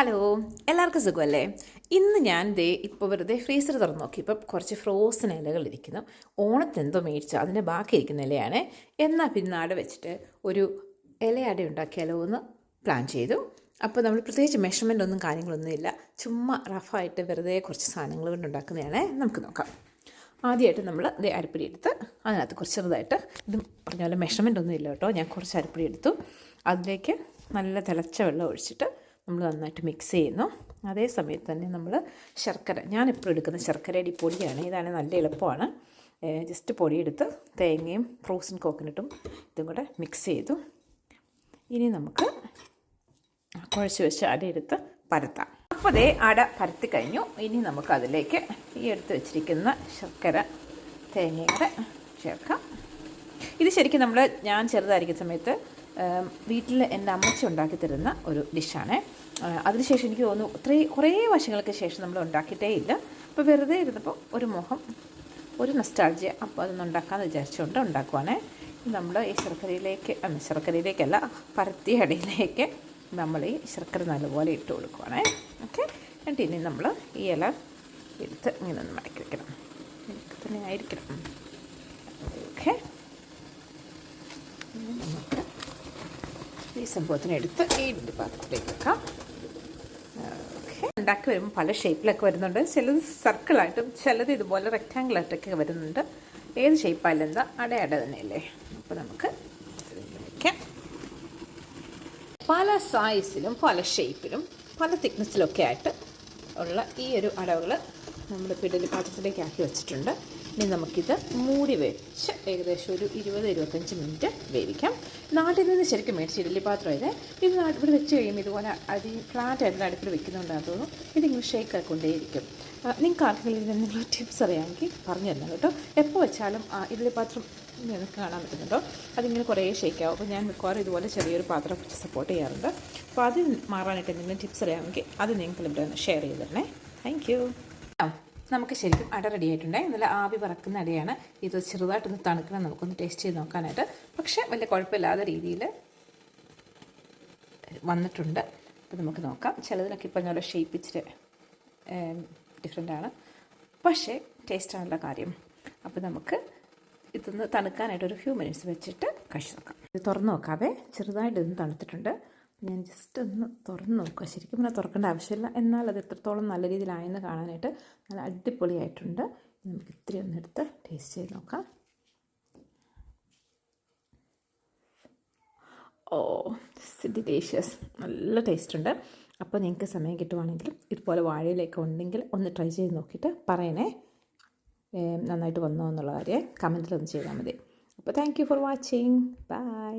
Hello എല്ലാവർക്കും സുഖമല്ലേ? ഇന്ന് ഞാൻ ദേ ഇപ്പോൾ വെറുതെ ഫ്രീസർ തുറന്ന് നോക്കി. ഇപ്പം കുറച്ച് ഫ്രോസൺ ഇലകൾ ഇരിക്കുന്നു. ഓണത്തിന് എന്തോ മേടിച്ചു. അതിന്റെ ബാക്കി ഇരിക്കുന്ന ഇലയാണ്. എന്നാൽ പിന്നെ അവിടെ വെച്ചിട്ട് ഒരു ഇലയാടെ ഉണ്ടാക്കിയാലോ എന്ന് പ്ലാൻ ചെയ്തു. അപ്പോൾ നമ്മൾ പ്രത്യേകിച്ച് മെഷർമെന്റ് ഒന്നും കാര്യങ്ങളൊന്നും ഇല്ല. ചുമ്മാ റഫായിട്ട് വെറുതെ കുറച്ച് സാധനങ്ങൾ കൊണ്ട് ഉണ്ടാക്കുന്നതാണ്. നമുക്ക് നോക്കാം. ആദ്യമായിട്ട് നമ്മൾ ദേ അരിപ്പൊടി എടുത്ത് അതിനകത്ത് കുറച്ച് ചെറുതായിട്ട് ഇത് പറഞ്ഞ പോലെ മെഷർമെന്റ് ഒന്നും ഇല്ല കേട്ടോ. ഞാൻ കുറച്ച് അരിപ്പൊടി എടുത്തു. അതിലേക്ക് നല്ല തിളച്ച വെള്ളം ഒഴിച്ചിട്ട് നമ്മൾ നന്നായിട്ട് മിക്സ് ചെയ്യുന്നു. അതേ സമയത്ത് തന്നെ നമ്മൾ ശർക്കര ഞാനിപ്പോൾ എടുക്കുന്ന ശർക്കരയുടെ പൊടിയാണ്. ഇതാണ് നല്ല എളുപ്പമാണ്. ജസ്റ്റ് പൊടിയെടുത്ത് തേങ്ങയും ഫ്രോസൺ കോക്കനട്ടും ഇതും കൂടെ മിക്സ് ചെയ്തു. ഇനി നമുക്ക് കുഴച്ച് വെച്ച് അടയെടുത്ത് പരത്താം. അപ്പോൾ അതേ അട പരത്തി കഴിഞ്ഞു. ഇനി നമുക്ക് അതിലേക്ക് ഈ എടുത്ത് വെച്ചിരിക്കുന്ന ശർക്കര തേങ്ങയുടെ ചേർക്കാം. ഇത് ശരിക്കും നമ്മൾ ഞാൻ ചെറുതായിരിക്കുന്ന സമയത്ത് വീട്ടിൽ എന്റെ അമ്മച്ചി ഉണ്ടാക്കി തരുന്ന ഒരു ഡിഷാണ്. അതിനുശേഷം എനിക്ക് തോന്നുന്നു ഒത്തിരി കുറേ വശങ്ങൾക്ക് ശേഷം നമ്മൾ ഉണ്ടാക്കിയിട്ടേ ഇല്ല. അപ്പോൾ വെറുതെ ഇരുന്നപ്പോൾ ഒരു മുഖം ഒരു നസ്റ്റാൾജിയ അപ്പോൾ അതൊന്നും ഉണ്ടാക്കാമെന്ന് വിചാരിച്ചുകൊണ്ട് ഉണ്ടാക്കുവാണേ. നമ്മൾ ഈ ശർക്കരയിലേക്ക് ശർക്കരയിലേക്കല്ല പരത്തിയ അടയിലേക്ക് നമ്മൾ ഈ ശർക്കര നല്ലപോലെ ഇട്ട് കൊടുക്കുവാണേ. ഓക്കെ? എന്നിട്ട് ഇനി നമ്മൾ ഈ ഇല എടുത്ത് ഇങ്ങനെ ഒന്ന് മടക്കി വെക്കണം. ഇതൊക്കെ തന്നെ ആയിരിക്കണം. ഓക്കെ? നമുക്ക് ഈ സംഭവത്തിന് എടുത്ത് ഈ പാത്രത്തിലേക്ക് വെക്കാം. ഉണ്ടാക്കി വരുമ്പോൾ പല ഷേപ്പിലൊക്കെ വരുന്നുണ്ട്. ചിലത് സർക്കിളായിട്ടും ചിലത് ഇതുപോലെ റെക്റ്റാങ്കിളായിട്ടൊക്കെ വരുന്നുണ്ട്. ഏത് ഷേപ്പായാലും എന്താ? അട അട തന്നെയല്ലേ? അപ്പോൾ നമുക്ക് വയ്ക്കാം പല സൈസിലും പല ഷേപ്പിലും പല തിക്നെസ്സിലൊക്കെ ആയിട്ട് ഉള്ള ഈ ഒരു അടവുകൾ നമ്മൾ പിടലി പാത്രത്തിലേക്ക് ആക്കി വെച്ചിട്ടുണ്ട്. ഇനി നമുക്കിത് മൂടി വെച്ച് ഏകദേശം ഒരു ഇരുപത് ഇരുപത്തഞ്ച് മിനിറ്റ് വേവിക്കാം. നാട്ടിൽ നിന്ന് ശരിക്കും മേടിച്ച് ഇഡലി പാത്രം ഇത്. ഇത് നാട്ടിൽ വെച്ച് കഴിയുമ്പോൾ ഇതുപോലെ അതി ഫ്ലാറ്റ് ആയിട്ട് അടുപ്പിൽ വെക്കുന്നുണ്ടാകും തോന്നുന്നു. ഇതിങ്ങനെ ഷേക്ക് ആക്കൊണ്ടേയിരിക്കും നിങ്ങൾക്ക് ആർക്കെങ്കിലും ഇതിന് ടിപ്സ് അറിയാമെങ്കിൽ പറഞ്ഞു തരണം കേട്ടോ. എപ്പോൾ വെച്ചാലും ഇഡലി പാത്രം നിങ്ങൾക്ക് കാണാൻ പറ്റുന്നുണ്ടോ? അതിങ്ങനെ കുറേ ഷേക്കാവും അപ്പോൾ ഞാൻ മിക്കവാറും ഇതുപോലെ ചെറിയൊരു പാത്രം വെച്ച് സപ്പോർട്ട് ചെയ്യാറുണ്ട്. അപ്പോൾ അത് മാറാനായിട്ട് എന്തെങ്കിലും ടിപ്സ് അറിയാമെങ്കിൽ അത് നിങ്ങൾക്ക് ഇവിടെ ഷെയർ ചെയ്ത് തരണേ താങ്ക് യു നമുക്ക് ശരിക്കും അട റെഡി ആയിട്ടുണ്ട് നല്ല ആവി പറക്കുന്ന അടയാണ്. ഇത് ചെറുതായിട്ടൊന്ന് തണുക്കണം. നമുക്കൊന്ന് ടേസ്റ്റ് ചെയ്ത് നോക്കാനായിട്ട്. പക്ഷേ വലിയ കുഴപ്പമില്ലാത്ത രീതിയിൽ വന്നിട്ടുണ്ട്. അപ്പോൾ നമുക്ക് നോക്കാം. ചിലതിനൊക്കെ ഇപ്പം നല്ല ഷേപ്പ് ഇച്ചിരി ഡിഫറെന്റ് ആണ്. പക്ഷേ ടേസ്റ്റാണുള്ള കാര്യം. അപ്പോൾ നമുക്ക് ഇതൊന്ന് തണുക്കാനായിട്ട് ഒരു ഫ്യൂ മിനിറ്റ്സ് വെച്ചിട്ട് കഴിച്ച് നോക്കാം. ഇത് തുറന്ന് നോക്കാവേ. ചെറുതായിട്ട് ഇതൊന്ന് തണുത്തിട്ടുണ്ട്. ഞാൻ ജസ്റ്റ് ഒന്ന് തുറന്ന് നോക്കുക. ശരിക്കും പറഞ്ഞാൽ തുറക്കേണ്ട ആവശ്യമില്ല. എന്നാൽ അത് എത്രത്തോളം നല്ല രീതിയിലായെന്ന് കാണാനായിട്ട് നല്ല അടിപൊളിയായിട്ടുണ്ട്. നമുക്ക് ഇത്തിരി ഒന്ന് എടുത്ത് ടേസ്റ്റ് ചെയ്ത് നോക്കാം. ഓ ഡിലീഷ്യസ് നല്ല ടേസ്റ്റ് ഉണ്ട്. അപ്പോൾ നിങ്ങൾക്ക് സമയം കിട്ടുവാണെങ്കിലും ഇതുപോലെ വാഴയിലേക്ക് ഉണ്ടെങ്കിൽ ഒന്ന് ട്രൈ ചെയ്ത് നോക്കിയിട്ട് പറയണേ. നന്നായിട്ട് വന്നോ എന്നുള്ള കാര്യം കമന്റിൽ ഒന്ന് ചെയ്താൽ മതി. അപ്പോൾ thank you for watching bye